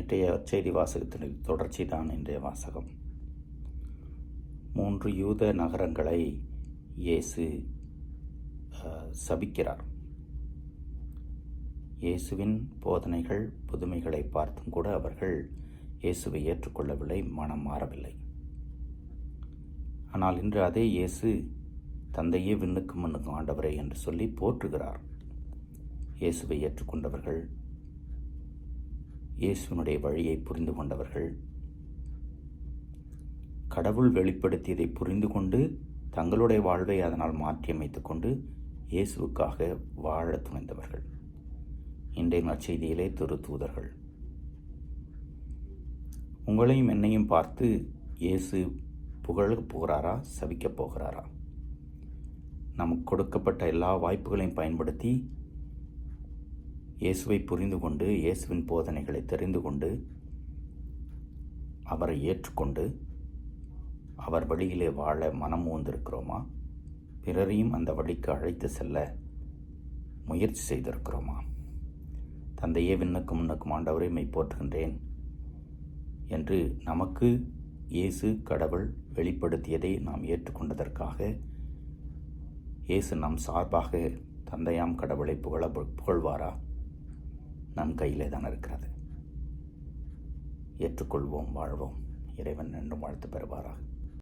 நேற்றைய செய்தி வாசகத்தின் தொடர்ச்சி தான் இன்றைய வாசகம். மூன்று யூத நகரங்களை இயேசு சபிக்கிறார். இயேசுவின் போதனைகள் புதுமைகளை பார்த்தும் கூட அவர்கள் இயேசுவை ஏற்றுக்கொள்ளவில்லை மனம் மாறவில்லை. ஆனால் இன்று அதே இயேசு தந்தையே விண்ணுக்கும் மண்ணுக்கும் ஆண்டவரே என்று சொல்லி போற்றுகிறார். இயேசுவை ஏற்றுக்கொண்டவர்கள் இயேசுவினுடைய வழியை புரிந்து கொண்டவர்கள். கடவுள் வெளிப்படுத்தியதை புரிந்து கொண்டு தங்களுடைய வாழ்வை அதனால் மாற்றியமைத்து கொண்டு இயேசுவுக்காக வாழ துணிந்தவர்கள். இன்றைய நற்செய்தியிலே திரு தூதர்கள். உங்களையும் என்னையும் பார்த்து இயேசு புகழ போகிறாரா சபிக்கப் போகிறாரா? நமக்கு கொடுக்கப்பட்ட எல்லா வாய்ப்புகளையும் பயன்படுத்தி இயேசுவை புரிந்து கொண்டு இயேசுவின் போதனைகளை தெரிந்து கொண்டு அவரை ஏற்றுக்கொண்டு அவர் வழியிலே வாழ மனம் ஊந்திருக்கிறோமா பிறரையும் அந்த வழிக்கு அழைத்து செல்ல முயற்சி செய்திருக்கிறோமா? தந்தையே விண்ணுக்கும் முன்னுக்கும் ஆண்டவரை மெய் போற்றுகின்றேன் என்று நமக்கு இயேசு கடவுள் வெளிப்படுத்தியதை நாம் ஏற்றுக்கொண்டதற்காக இயேசு நம் சார்பாக தந்தையாம் கடவுளை புகழ புகழ்வாரா? நம் கையிலே தான் இருக்கிறது. ஏற்றுக்கொள்வோம் வாழ்வோம். இறைவன் என்றும் வாழ்த்து பெறுவாராக.